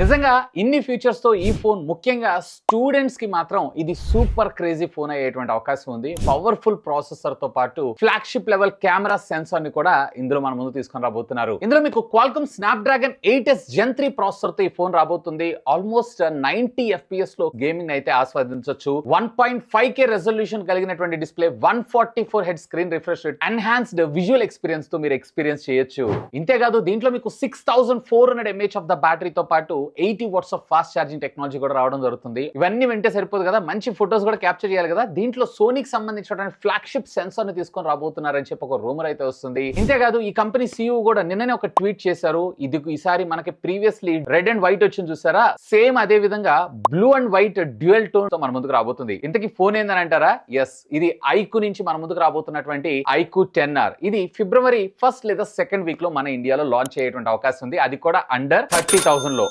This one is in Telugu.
నిజంగా ఇన్ని ఫీచర్స్తో ఈ ఫోన్ ముఖ్యంగా స్టూడెంట్స్కి మాత్రం ఇది సూపర్ క్రేజీ ఫోన్ అయ్యేటువంటి అవకాశం ఉంది. పవర్ఫుల్ ప్రాసెసర్తో పాటు ఫ్లాగ్షిప్ లెవెల్ కెమెరా సెన్సార్ని కూడా ఇందులో మన ముందు తీసుకొని రాబోతున్నారు. ఇందులో మీకు Qualcomm Snapdragon eight S gen three ప్రాసెసర్తో ఈ ఫోన్ రాబోతుంది. ఆల్మోస్ట్ నైన్టీ ఎఫ్పిఎస్లో గేమింగ్ అయితే ఆస్వాదించవచ్చు one point five K resolution కలిగినటువంటి display one forty four head screen refresh rate enhanced visual ఎక్స్పీరియన్స్తో మీరు ఎక్స్పీరియన్స్ చేయొచ్చు. ఇంతేకాదు దీంట్లో మీకు six thousand four hundred mAh of the బ్యాటరీతో పాటు eighty watts of fast charging technology కూడా రావడం జరుగుతుంది. ఇవన్నీ వింటే సరిపోదు కదా మంచి ఫొటోస్ కూడా క్యాప్చర్ చేయాలి కదా. దీంట్లో సోనీకి సంబంధించినటువంటి ఫ్లాగ్షిప్ సెన్సార్ని తీసుకొని రాబోతున్నారని చెప్పి ఒక రూమర్ అయితే వస్తుంది. ఇంతేకాదు ఈ కంపెనీ సీఈఓ కూడా నిన్ననే ఒక ట్వీట్ చేశారు. ఇది ఈసారి మనకి ప్రీవియస్లీ రెడ్ అండ్ వైట్ వచ్చింది చూసారా? సేమ్ అదే విధంగా బ్లూ అండ్ వైట్ డ్యూయల్ టోన్తో మన ముందుకు రాబోతుంది. ఇంతకీ ఫోన్ ఏందని అంటారా? ఎస్ ఇది ఐకు నుంచి మన ముందుకు రాబోతున్నటువంటి ఐకు టెన్ ఆర్. ఇది ఫిబ్రవరి ఫస్ట్ లేదా సెకండ్ వీక్లో మన ఇండియాలో లాంచ్ అయ్యేటువంటి అవకాశం ఉంది. అది కూడా అండర్ థర్టీ థౌసండ్లో